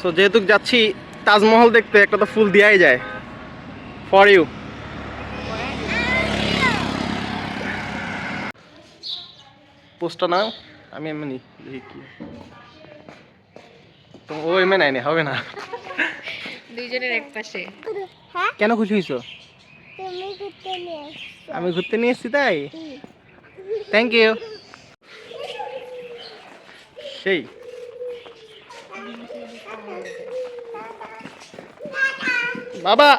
So যেহেতু যাচ্ছি তাজমহল দেখতে একটা তো ফুল দেওয়াই যায়। ফর ইউ পোস্টটা নাও। আমি এমনি দেখি কি। তো ও এমনি নেয়নি হবে না। দুইজনের এক পাশে। হ্যাঁ? কেন খুশি হয়েছো? তুমি ঘুরতে নিয়ে এসছো। আমি ঘুরতে নিয়ে এসেছি তাই? থ্যাংক ইউ সেই। বাবা।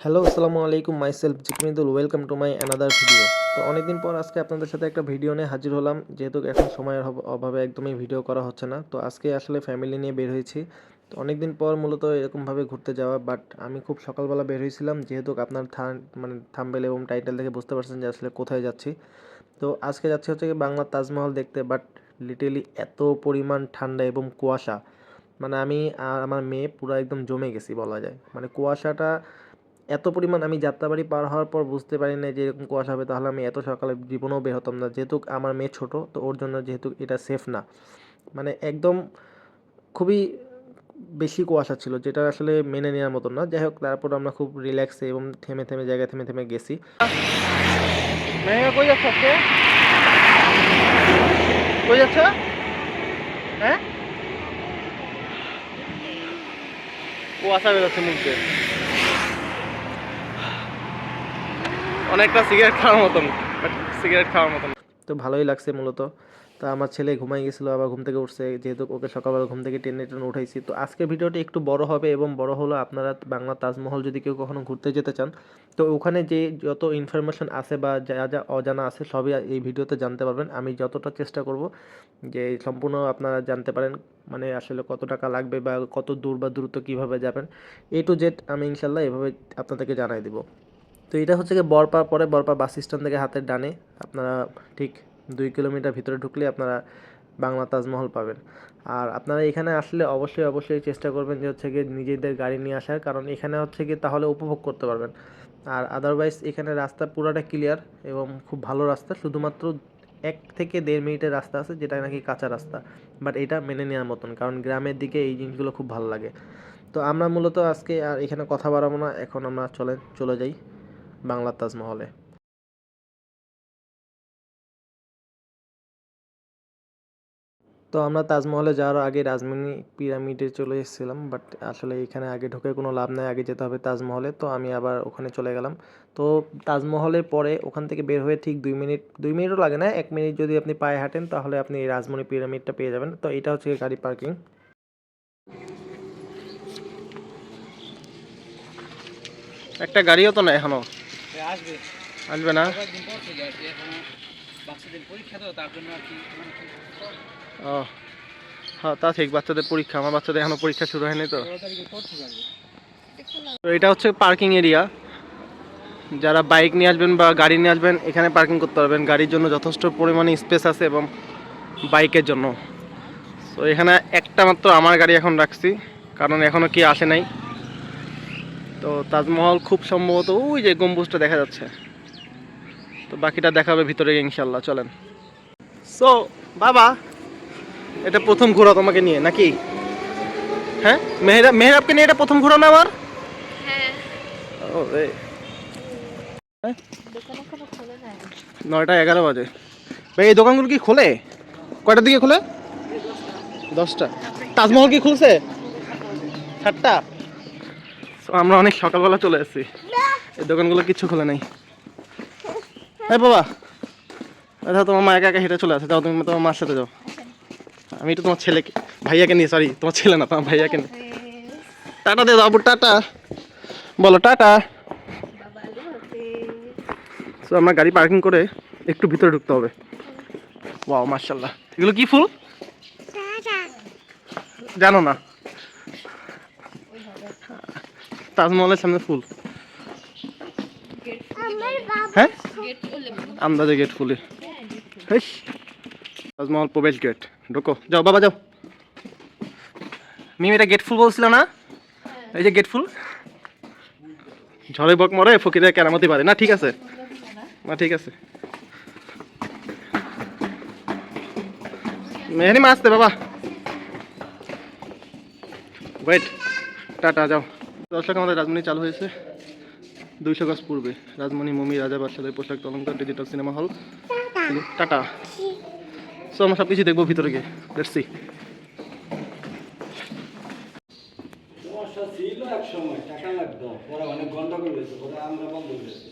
হ্যালো আসসালামু আলাইকুম myself Jikmidul welcome to my another video তো অনেকদিন পর আজকে আপনাদের সাথে একটা ভিডিও নিয়ে হাজির হলাম, যেহেতু এখন সময়ের অভাবে একদমই ভিডিও করা হচ্ছে না। তো আজকে আসলে ফ্যামিলি নিয়ে বের হয়েছি। তো অনেকদিন পর মূলত এরকমভাবে ঘুরতে যাওয়া বাট আমি খুব সকালবেলা বের হয়েছিলাম, যেহেতু আপনার থান মানে থাম্বেল এবং টাইটেল দেখে বুঝতে পারছেন যে আসলে কোথায় যাচ্ছি। তো আজকে যাচ্ছি হচ্ছে বাংলার তাজমহল দেখতে বাট লিটালি এত পরিমাণ ঠান্ডা এবং কুয়াশা। মানে আমি আর আমার মেয়ে পুরো একদম জমে গেছি বলা যায়। মানে কুয়াশাটা এত পরিমাণ আমি যাত্রাবাড়ি পার হওয়ার পর বুঝতে পারি না যে এরকম কুয়াশা হবে, তাহলে আমি এত সকালে জীবনেও বের হতাম না। যেহেতু আমার মেয়ে ছোট, তো ওর জন্য যেহেতু এটা সেফ না। মানে একদম খুবই বেশি কুয়াশা ছিল, যেটা আসলে মেনে নেওয়ার মতন না। যাই হোক, তারপর আমরা খুব রিল্যাক্সে এবং থেমে থেমে জায়গায় থেমে থেমে গেছি। কই যাচ্ছ? হ্যাঁ? কুয়াশা বেরোচ্ছে মুখ দিয়ে। অনেকটা সিগারেট খাওয়ার মতন সিগারেট খাওয়ার মতন। তো ভালোই লাগছে মূলত। তো আমার ছেলে ঘুমাই গেছিল, আবার ঘুম থেকে উঠছে। যেহেতু ওকে সকালবেলা ঘুম থেকে টেনে টেনে উঠাইছি। তো আজকে ভিডিওটি একটু বড় হবে এবং বড় হলো আপনারা বাংলা তাজমহল যদি কেউ কখনো ঘুরতে যেতে চান, তো ওখানে যে যত ইনফরমেশন আছে বা যা যা অজানা আছে সবই এই ভিডিওতে জানতে পারবেন। আমি যতটা চেষ্টা করব যে সম্পূর্ণ আপনারা জানতে পারেন মানে আসলে কত টাকা লাগবে বা কত দূর বা দ্রুত কীভাবে যাবেন। এ টু জেড আমি ইনশাল্লাহ এভাবে আপনাদেরকে জানাই দেবো। তো এটা হচ্ছে কি বরপা পরে বরপা বাস স্ট্যান্ড থেকে হাতের ডানে। আপনারা ঠিক দুই কিলোমিটার ভিতরে ঢুকলে আপনারা বাংলা তাজমহল পাবেন। আর আপনারা এখানে আসলে অবশ্যই অবশ্যই চেষ্টা করবেন যে হচ্ছে গিয়ে নিজেদের গাড়ি নিয়ে আসার, কারণ এখানে হচ্ছে গিয়ে তাহলে উপভোগ করতে পারবেন। আর আদারওয়াইজ এখানে রাস্তা পুরাটা ক্লিয়ার এবং খুব ভালো রাস্তা, শুধুমাত্র এক থেকে দেড় মিনিটের রাস্তা আছে, যেটা নাকি কাঁচা রাস্তা। বাট এটা মেনে নেওয়ার মতন, কারণ গ্রামের দিকে এই জিনিসগুলো খুব ভালো লাগে। তো আমরা মূলত আজকে আর এখানে কথা বাড়াবো না, এখন আমরা চলে চলে যাই বাংলার তাজমহলে। তো আমরা তাজমহলে যাওয়ার আগে রাজমণি পিরামিডে চলে এসেছিলাম বাট আসলে এখানে আগে ঢোকে কোনো লাভ নাই আগে যেতে হবে তাজমহলে। তো আমি আবার ওখানে চলে গেলাম। তো তাজমহলের পরে ওখান থেকে বের হয়ে ঠিক দুই মিনিট দুই মিনিটও লাগে না এক মিনিট যদি আপনি পায়ে হাঁটেন তাহলে আপনি এই রাজমণি পিরামিডটা পেয়ে যাবেন। তো এটা হচ্ছে গাড়ি পার্কিং। একটা গাড়িও তো না এখনও? আসবে। আসবে না? পরীক্ষা তো তার জন্য আর মানে কি ও হ্যাঁ তা ঠিক বাচ্চাদের পরীক্ষা আমার বাচ্চাদের এখনও পরীক্ষা শুরু হয়নি তো। তো এটা হচ্ছে পার্কিং এরিয়া যারা বাইক নিয়ে আসবেন বা গাড়ি নিয়ে আসবেন এখানে পার্কিং করতে পারবেন। গাড়ির জন্য যথেষ্ট পরিমাণে স্পেস আছে এবং বাইকের জন্য। তো এখানে একটা মাত্র আমার গাড়ি এখন রাখছি কারণ এখনও কি আসে নাই। তো তাজমহল খুব সম্ভবত ওই যে গম্বুজটা দেখা যাচ্ছে। তো বাকিটা দেখাবে ভিতরে ইনশাল্লাহ চলেন। সো বাবা! এটা প্রথম ঘোরা তোমাকে নিয়ে নাকি? হ্যাঁ? মেহরাব মেহরাবকে নিয়ে এটা প্রথম ঘোরা না আমার? হ্যাঁ। ও রে দোকান এখনও খোলে নাই। নয়টা এগারো বাজে। ভাই এই দোকানগুলো কি খোলে? কয়টার দিকে খোলে? দশটা। তাজমহল কি খুলছে? সাতটা? আমরা অনেক সকালবেলা চলে এসেছি এই দোকানগুলো কিচ্ছু খোলে নাই। হ্যাঁ বাবা। আচ্ছা তোমার মা একা একা হেঁটে চলে আসে। যাও তুমি তোমার মার সাথে যাও। আমি তো তোমার ছেলেকে ভাইয়াকে নিয়ে সরি তোমার ছেলে না, তোমার ভাইয়াকে নিয়ে। টাটা দে বাবু, টাটা। বলো, টাটা। তো আমরা গাড়ি পার্কিং করে একটু ভিতরে ঢুকতে হবে। ওয়াও মার্শাল্লাহ এগুলো কি ফুল? জানো না। তাজমহলের সামনে ফুল। হ্যাঁ? আন্দাজে গেট ফুলে তাজমহল প্রবেশ গেট ঢোকো। যাও বাবা যাও। মিম এটা গেট ফুল বলছিল না? এই যে গেট ফুল। ঝড়ে বক মরে ফকিরে কেরামতি পারে না ঠিক আছে। না ঠিক আছে। মেহনি মা আসতে বাবা। ওয়েট টাটা যাও। দর্শক আমাদের রাজমণি চালু হয়েছে। দুইশো গাছ পূর্বে। রাজমণি মমি রাজা বাদশাদের পোশাক অলঙ্কার digital cinema hall. Ta ta. So আমরা সব কিছু দেখব ভিতরে গিয়ে। লেটস সি ছিল এক সময় টাকা লাগতো। পরে অনেক গন্ডগোল হয়েছে পরে আমরা বন্ধ করেছি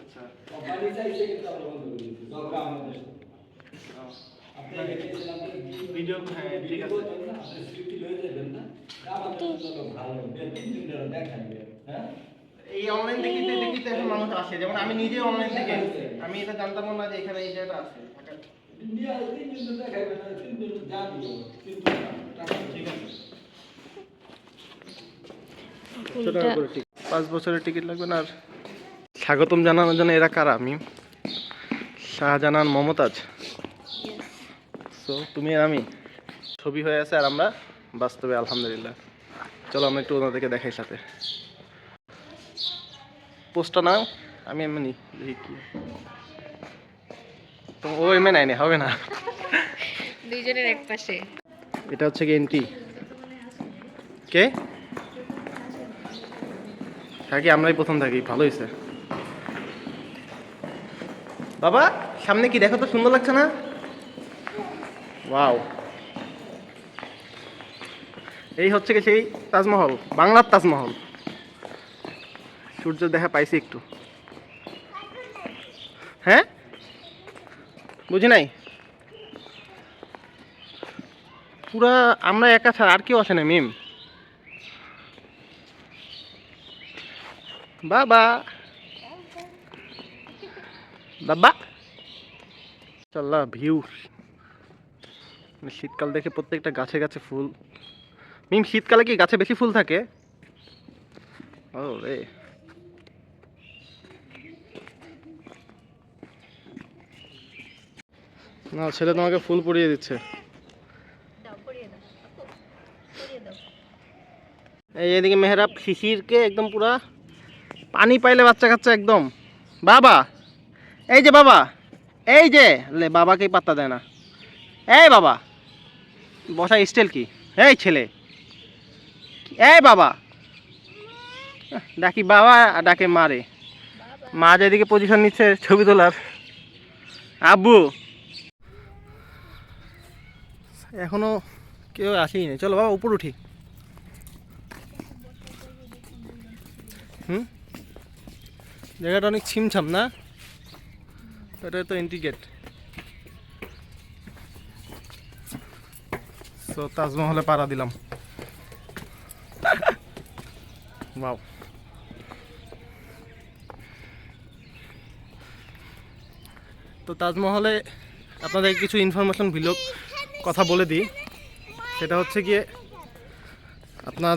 আচ্ছা। বাড়ি চাইছে কিন্তু আমরা বন্ধ করে দরকার আমাদের। আপনি আগে চেয়েছিলাম যে ভিডিও হ্যাঁ ঠিক আছে। হ্যাঁ? এই অনলাইন দেখিতে দেখিতে এখন মানুষ আসে। যেমন আমি নিজে অনলাইন থেকে আমি এটা জানতাম না যে এখানে এই জায়গাটা আছে। ইন্ডিয়া তিন দিন দেখাইবে না তিন দিন জানিও কিন্তু টাকা ঠিক আছে পাঁচ বছরের টিকিট লাগবে না আর স্বাগতম জানানোর জন্য এরা কারা আমি শাহজাহান মমতাজ সো তুমি আর আমি ছবি হয়ে আছে আর আমরা বাস্তবে আলহামদুলিল্লাহ চলো আমরা একটু ওনাদেরকে দেখাই সাথে পোস্টটা নাও আমি এমনি দেখি কি তো ও হবে না। দুইজনের এক পাশে। এটা হচ্ছে এন্ট্রি কে? থাকি আমরাই প্রথম থাকি ভালো হয়েছে বাবা সামনে কি দেখো তো সুন্দর লাগছে না? ওয়াও। এই হচ্ছে কি সেই তাজমহল বাংলার তাজমহল। সূর্য দেখা পাইছি একটু হ্যাঁ বুঝি নাই? পুরা আমরা একা ছাড়া আর কেউ আসে না, মিম। বাবা। বাবা। চাল্লা ভিউ শীতকাল দেখে প্রত্যেকটা গাছে গাছে ফুল। মিম, শীতকালে কি গাছে বেশি ফুল থাকে? ও রে। না ছেলে তোমাকে ফুল পরিয়ে দিচ্ছে। এই এদিকে মেহরাব শিশিরকে একদম পুরা পানি পাইলে বাচ্চা কাচ্চা একদম। বাবা এই যে বাবা এই যে লে বাবাকেই পাত্তা দেয় না। এই বাবা বসা স্টাইল কি? এই ছেলে। এই বাবা। ডাকি বাবা আর ডাকে মারে মা যেদিকে পজিশন নিচ্ছে ছবি তোলার। আব্বু এখনও কেউ আসেই নি চলো বাবা, উপর উঠি। হুম? জায়গাটা অনেক ছিমছাম না? এটা তো এন্ট্রি গেট তো তাজমহলে পাড়া দিলাম। বাও তো তাজমহলে আপনাদের কিছু ইনফরমেশন ভিডিও কথা বলে দিই। সেটা হচ্ছে গিয়ে আপনার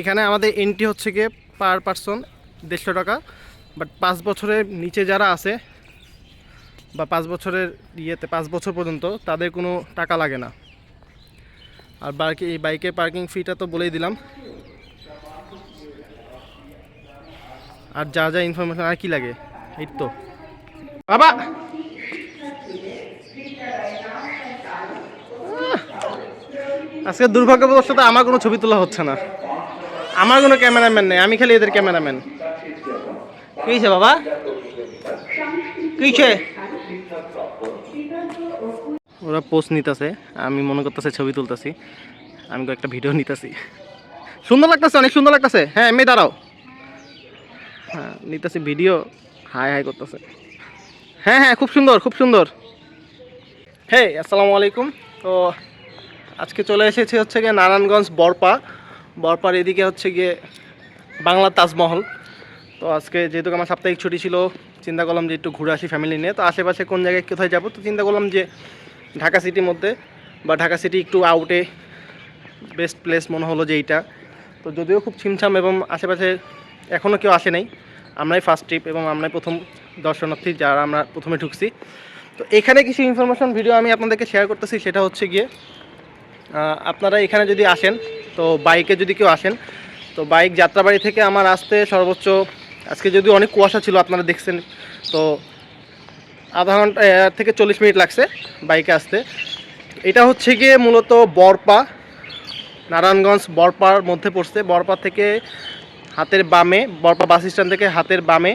এখানে আমাদের এন্ট্রি হচ্ছে গিয়ে পার পারসন দেড়শো টাকা। বাট পাঁচ বছরের নিচে যারা আছে বা পাঁচ বছরের ইয়েতে, পাঁচ বছর পর্যন্ত তাদের কোনো টাকা লাগে না। আর বাকি এই বাইকের পার্কিং ফিটা তো বলেই দিলাম। আর যা যা ইনফরমেশন আর কি লাগে? এই তো। বাবা! আজকে দুর্ভাগ্যবশত আমার কোনো ছবি তোলা হচ্ছে না। আমার কোনো ক্যামেরাম্যান নেই, আমি খালি এদের ক্যামেরাম্যান। কিছে বাবা? কিছে ওরা পোস্ট নিতেছে, আমি মনে করতেছে ছবি তুলতেছি, আমি কয়েকটা ভিডিও নিতেছি। সুন্দর লাগতেছে, অনেক সুন্দর লাগতেছে। হ্যাঁ এমনি দাঁড়াও। হ্যাঁ নিতেছি ভিডিও হাই হাই করতেছে। হ্যাঁ হ্যাঁ খুব সুন্দর খুব সুন্দর। হ্যাঁ আসসালামু আলাইকুম। তো আজকে চলে এসেছি হচ্ছে গিয়ে নারায়ণগঞ্জ বরপা। বরপার এদিকে হচ্ছে গিয়ে বাংলা তাজমহল। তো আজকে যেহেতু আমার সাপ্তাহিক ছুটি ছিল, চিন্তা করলাম যে একটু ঘুরে আসি ফ্যামিলি নিয়ে। তো আশেপাশে কোন জায়গায়, কোথায় যাব? তো চিন্তা করলাম যে ঢাকা সিটির মধ্যে বা ঢাকা সিটি একটু আউটে বেস্ট প্লেস মনে হলো যে এইটা। তো যদিও খুব ছিমছাম এবং আশেপাশে এখনও কেউ আসে নাই। আমরাই ফার্স্ট ট্রিপ এবং আমরাই প্রথম দর্শনার্থী যারা আমরা প্রথমে ঢুকছি। তো এখানে কিছু ইনফরমেশন ভিডিও আমি আপনাদেরকে শেয়ার করতেছি, সেটা হচ্ছে গিয়ে আপনারা এখানে যদি আসেন, তো বাইকে যদি কেউ আসেন, তো বাইক যাত্রাবাড়ি থেকে আমার আসতে সর্বোচ্চ, আজকে যদি অনেক কুয়াশা ছিল, আপনারা দেখছেন, তো আধা ঘণ্টা থেকে চল্লিশ মিনিট লাগছে বাইকে আসতে। এটা হচ্ছে গিয়ে মূলত বরপা, নারায়ণগঞ্জ বরপার মধ্যে পড়ছে। বরপা থেকে হাতের বামে, বরপা বাস স্ট্যান্ড থেকে হাতের বামে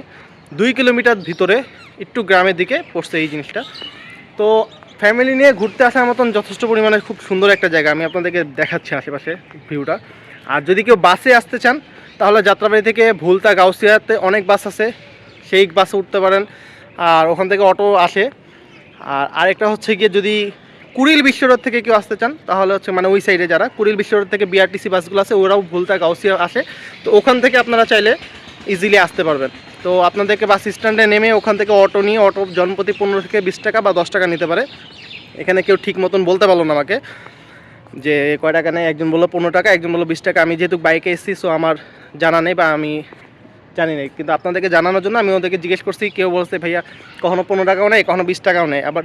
দুই কিলোমিটার ভিতরে, একটু গ্রামের দিকে পড়ছে এই জিনিসটা। তো ফ্যামিলি নিয়ে ঘুরতে আসার মতন যথেষ্ট পরিমাণে খুব সুন্দর একটা জায়গা। আমি আপনাদেরকে দেখাচ্ছি আশেপাশে ভিউটা। আর যদি কেউ বাসে আসতে চান, তাহলে যাত্রাবাড়ি থেকে ভুলতা গাউসিয়াতে অনেক বাস আছে। সেই বাসে উঠতে পারেন। আর ওখান থেকে অটো আসে। আর আরেকটা হচ্ছে গিয়ে যদি কুড়িল বিশ্ব রোড থেকে কেউ আসতে চান, তাহলে হচ্ছে মানে ওই সাইডে যারা। কুড়িল বিশ্ব রোড থেকে বিআরটিসি বাসগুলো আছে ওরাও ভুলতা গাউসিয়া আসে। তো ওখান থেকে আপনারা চাইলে ইজিলি আসতে পারবেন। তো আপনাদেরকে বাস স্ট্যান্ডে নেমে ওখান থেকে অটো নিয়ে অটো জনপ্রতি পনেরো থেকে বিশ টাকা বা দশ টাকা নিতে পারে। এখানে কেউ ঠিক মতন বলতে পারল না আমাকে যে, কয় টাকা নেয়? একজন বলল, পনেরো টাকা। একজন বলল, বিশ টাকা। আমি যেহেতু বাইকে এসেছি সো আমার জানা নেই বা আমি জানি না কিন্তু আপনাদেরকে জানানোর জন্য আমি ওদেরকে জিজ্ঞেস করছি, কেউ বলছে, ভাইয়া, কখনো পনেরো টাকাও নেই কখনো বিশ টাকাও নেই আবার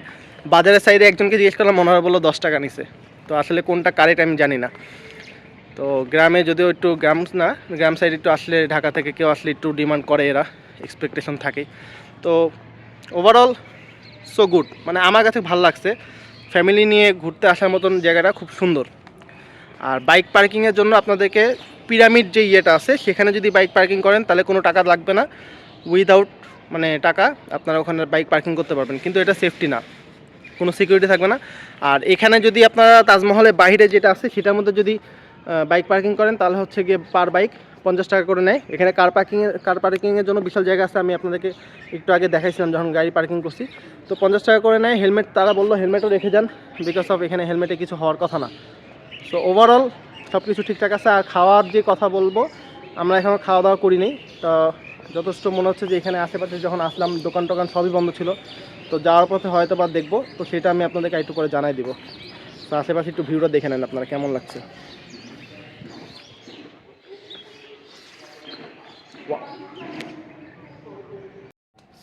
বাজারের সাইডে একজনকে জিজ্ঞেস করলাম, মনে হয় বলল দশ টাকা নিছে। তো আসলে কোনটা কারেক্ট আমি জানি না। তো গ্রামে যদিও একটু গ্রাম না, গ্রাম সাইড একটু আসলে ঢাকা থেকে কেউ আসলে একটু ডিমান্ড করে এরা এক্সপেকটেশন থাকে। তো ওভারঅল সো গুড মানে আমার কাছে ভালো লাগছে। ফ্যামিলি নিয়ে ঘুরতে আসার মতন জায়গাটা খুব সুন্দর। আর বাইক পার্কিংয়ের জন্য আপনাদেরকে পিরামিড যে ইয়েটা আছে, সেখানে যদি বাইক পার্কিং করেন, তাহলে কোনো টাকা লাগবে না। উইদাউট মানে টাকা, আপনারা ওখানে বাইক পার্কিং করতে পারবেন। কিন্তু এটা সেফটি না। কোনো সিকিউরিটি থাকবে না। আর এখানে যদি আপনারা তাজমহলের বাইরে যেটা আছে, সেটার মধ্যে যদি বাইক পার্কিং করেন, তাহলে হচ্ছে গিয়ে পার বাইক পঞ্চাশ টাকা করে নেয়। এখানে কার পার্কিংয়ের কার পার্কিংয়ের জন্য বিশাল জায়গা আছে, আমি আপনাদেরকে একটু আগে দেখাইছিলাম যখন গাড়ি পার্কিং করছি। তো পঞ্চাশ টাকা করে নেয় হেলমেট তারা বলল হেলমেটও রেখে যান বিকজ অফ এখানে হেলমেটে কিছু হওয়ার কথা না। সো ওভারঅল সব কিছু ঠিকঠাক আছে, আর খাওয়ার যে কথা বলব, আমরা এখনও খাওয়া দাওয়া করিনি তো যথেষ্ট মনে হচ্ছে যে এখানে আশেপাশে যখন আসলাম, দোকান টোকান সবই বন্ধ ছিল। তো যাওয়ার পথে হয়তো বা দেখব, তো সেটা আমি আপনাদেরকে একটু করে জানাই দিব। তো আশেপাশে একটু ভিউটা দেখে নেন আপনারা, কেমন লাগছে।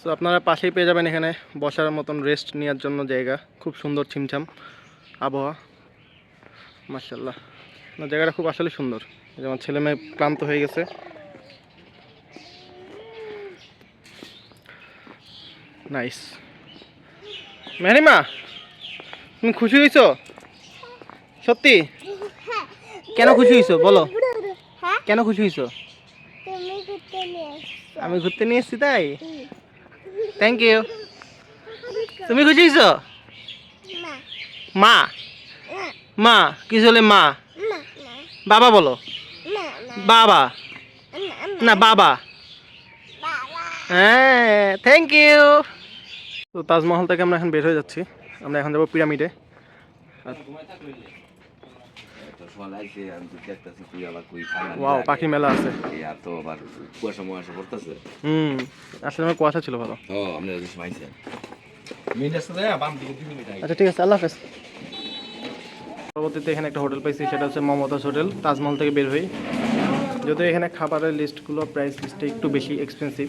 সো আপনারা পাশেই পেয়ে যাবেন এখানে বসার মতন রেস্ট নেওয়ার জন্য জায়গা। খুব সুন্দর ছিমছাম আবহাওয়া। মার্শাল্লাহ না জায়গাটা খুব আসলে সুন্দর। যেমন ছেলে মেয়ে ক্লান্ত হয়ে গেছে। নাইস মেহরিমা তুমি খুশি হয়েছো? সত্যি? কেন খুশি হয়েছো? বলো। কেন খুশি হয়েছো? আমি ঘুরতে নিয়ে এসেছি তাই? থ্যাংক ইউ তুমি খুশি হয়েছো? মা। মা। কি চলে মা। বাবা বলো। বাবা। না, বাবা। বাবা হ্যাঁ থ্যাংক ইউ তো তাজমহল থেকে আমরা এখন বের হয়ে যাচ্ছি। আমরা এখন যাব পিরামিডে তো সলাইছে আমি তো দেখতেছি তুই আবার কই ঠান্ডা ওয়াও পাখি মেলা আছে। আর তো আবার কুয়াশা মুয়াশা পড়তেছে। হুম আসলে আমার কুয়াশা ছিল ভালো। ও আপনারা কিছু পাইছেন আচ্ছা ঠিক আছে আল্লাহ হাফেজ। পরবর্তীতে এখানে একটা হোটেল পাইছি সেটা হচ্ছে মমতাজ হোটেল তাজমহল থেকে বের হই। যদিও এখানে খাবারের লিস্টগুলো প্রাইস লিস্টে একটু বেশি এক্সপেন্সিভ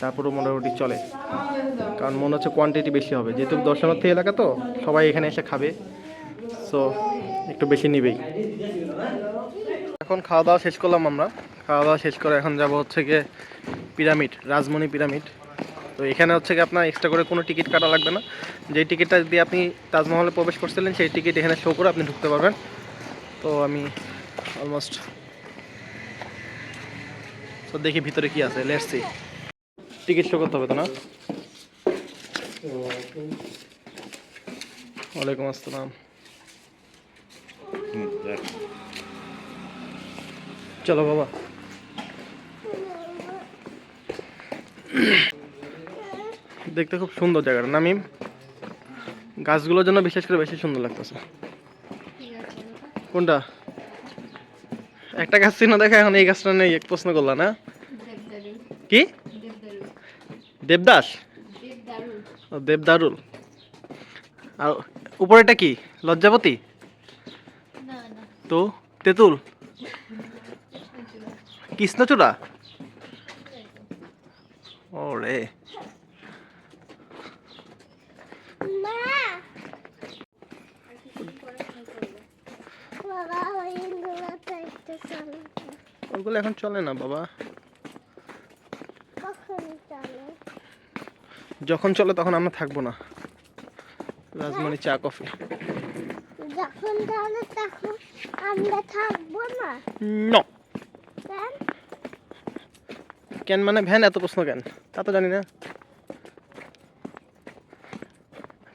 তারপরেও মোটামুটি চলে। কারণ মনে হচ্ছে কোয়ান্টিটি বেশি হবে। যেহেতু দর্শনার্থী এলাকা তো সবাই এখানে এসে খাবে। সো একটু বেশি নিবেই। এখন খাওয়া দাওয়া শেষ করলাম আমরা। খাওয়া দাওয়া শেষ করে এখন যাব হচ্ছে গিয়ে পিরামিড, রাজমণি পিরামিড। তো এখানে হচ্ছে কি আপনার এক্সট্রা করে কোনো টিকিট কাটা লাগবে না। যেই টিকিটটা দিয়ে আপনি তাজমহলে প্রবেশ করছিলেন, সেই টিকিট এখানে শো করে আপনি ঢুকতে পারবেন। তো আমি অলমোস্ট তো দেখি ভিতরে কি আছে লেটস সি টিকিট শো করতে হবে তো না? ওয়ালাইকুম আসসালাম। চলো বাবা। দেখতে খুব সুন্দর জায়গাটা না মিম? গাছগুলোর জন্য বিশেষ করে বেশি সুন্দর লাগতেছে। কোনটা? একটা গাছ চিহ্ন দেখা এখন এই গাছটা নেই এক প্রশ্ন করলা না? কি? দেবদাস? দেবদারুল। আর উপরেটা কি? লজ্জাপতি তো, তেঁতুল? কৃষ্ণচূড়া? ওরে। চলে ওগুলো এখন চলে না বাবা? যখন চলে তখন আমরা থাকব না। রাজমণি চা, কফি। যখন তাহলে তখন আমরা থাকব না ন কেন কেন মানে ভ্যান এত প্রশ্ন কেন? তা তো জানি না।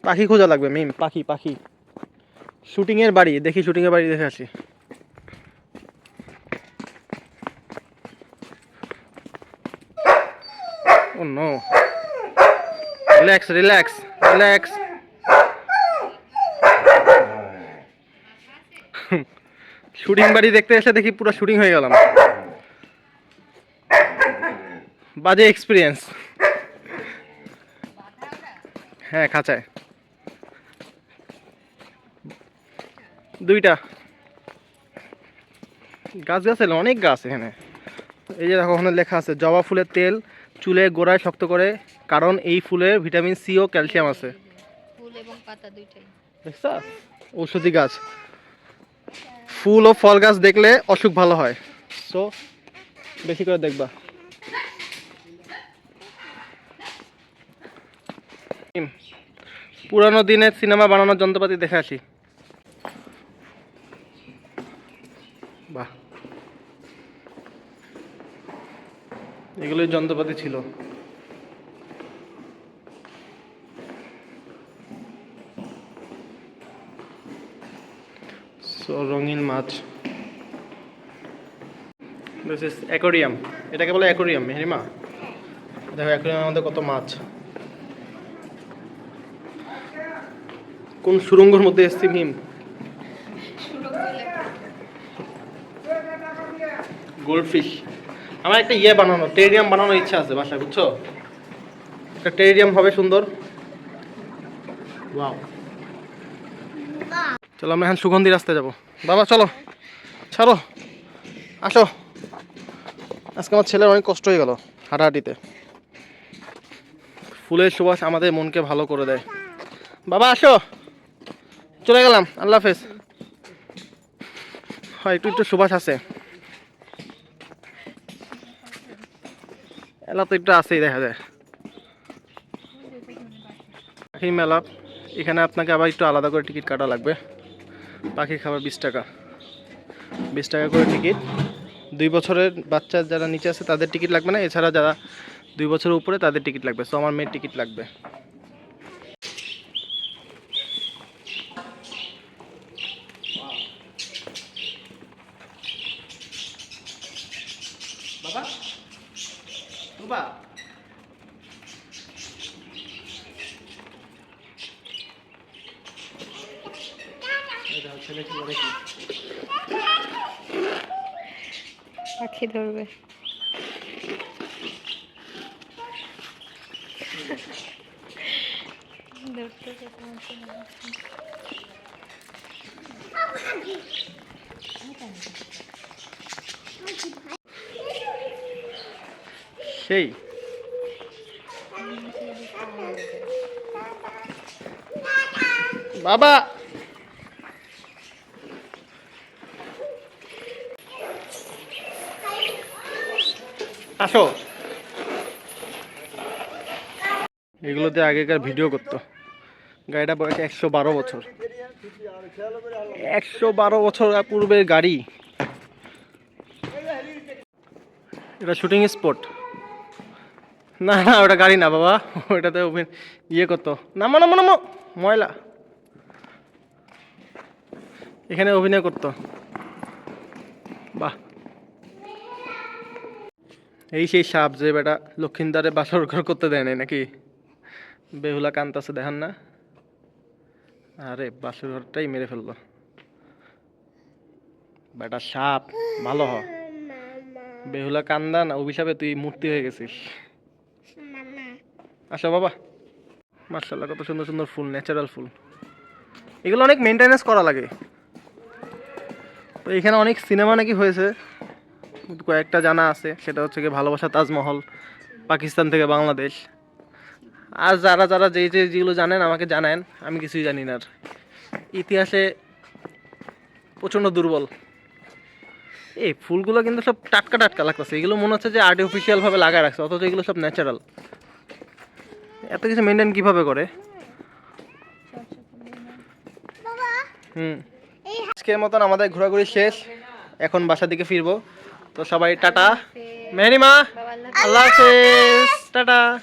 পাখি খোঁজা লাগবে মিম পাখি পাখি। শুটিং এর বাড়ি দেখি শুটিং এর বাড়ি দেখে আসি। ও no relax relax relax shooting বাড়ি দেখতে এসে দেখি পুরো শুটিং হয়ে গেলাম। বাজে এক্সপিরিয়েন্স হ্যাঁ খাঁচায়। দুইটা। গাছ গাছ এলো অনেক গাছ এখানে। এই যে দেখো ওখানে লেখা আছে জবা ফুলের তেল চুলে গোড়ায় শক্ত করে কারণ এই ফুলে ভিটামিন সি ও ক্যালসিয়াম আছে। ফুল এবং পাতা দুইটাই। দেখছা? ঔষধি গাছ। ফুল ও ফল গাছ দেখলে অসুখ ভালো হয়। সো বেশি করে দেখবা। পুরানো দিনের সিনেমা বানানোর যন্ত্রপাতি দেখে আসি। বাহ। এগুলোই যন্ত্রপাতি ছিল। রঙিন মাছ। অ্যাকোরিয়াম এটাকে বলে অ্যাকোরিয়াম মেহরিমা দেখো অ্যাকোরিয়ামের মধ্যে কত মাছ। কোন সুরঙ্গর মধ্যে এসছি মিম গোল্ডফিশ। আমার একটা ইয়ে বানানো, টেরিয়াম বানানোর ইচ্ছা আছে বাসায়, বুঝছ? একটা টেরিয়াম হবে সুন্দর। ওয়াও। চলো, আমরা এখন সুগন্ধি রাস্তায় যাব। বাবা, চলো। ছাড়ো। আসো। আজকে আমার ছেলের অনেক কষ্ট হয়ে গেল হাঁটাহাঁটিতে। ফুলের সুবাস আমাদের মনকে ভালো করে দেয়। বাবা, আসো। চলে গেলাম। আল্লাহ হাফেজ। হয়, একটু একটু সুবাস আছে। এলা তো একটু আছেই, দেখা যায়। পাখি মেলা, এখানে আপনাকে আবার একটু আলাদা করে টিকিট কাটা লাগবে। পাখি খাবার বিশ টাকা। বিশ টাকা করে টিকিট দুই বছরের বাচ্চা যারা নিচে আছে, তাদের টিকিট লাগবে না। এছাড়া যারা দুই বছরের উপরে, তাদের টিকিট লাগবে। সো আমার মেয়ের টিকিট লাগবে বাবা বাবা ছেলে কি করে কি পাখি ধরবে ধরতে যেতে হচ্ছে না। সেই। বাবা। আসো। এগুলোতে আগেকার ভিডিও করতো। গাড়িটা বয়স একশো বারো বছর। একশো বারো বছর পূর্বের গাড়ি। এটা শুটিং স্পট। না না, ওটা গাড়ি না, বাবা। ওটাতে ইয়ে করতো। নামো নামো নামো। ময়লা। এখানে অভিনয় করতো। বাহ। এই সেই সাপ যে বেটা লক্ষিন্দারে বাসর ঘর করতে দেয় নাই নাকি? বেহুলা কান্তাছে, দেখান না। আরে বাসর ঘরটাই মেরে ফেলল বেটা সাপ ভালো হ। বেহুলা কান্দা না অভিশাপে তুই মূর্তি হয়ে গেছিস। আসো বাবা। মার্শাল্লাহ কত সুন্দর সুন্দর ফুল ন্যাচারাল ফুল। এগুলো অনেক মেনটেনেন্স করা লাগে। তো এখানে অনেক সিনেমা নাকি হয়েছে। কয়েকটা জানা আছে সেটা হচ্ছে কি ভালোবাসা তাজমহল পাকিস্তান থেকে বাংলাদেশ। আর যারা যারা যে যেগুলো জানেন, আমাকে জানেন আমি কিছুই জানি না ইতিহাসে প্রচণ্ড দুর্বল। এই ফুলগুলো কিন্তু সব টাটকা টাটকা লাগতেছে। এগুলো মনে হচ্ছে যে আর্টিফিশিয়াল ভাবে লাগায় রাখছে, অথচ এগুলো সব ন্যাচারাল এত কিছু মেনটেন কীভাবে করে? হুম। আজকের মতন আমাদের ঘোরাঘুরি শেষ। এখন বাসার দিকে ফিরবো। তো সবাই টাটা। মেহরিমা, আল্লাহ হাফেজ। টাটা।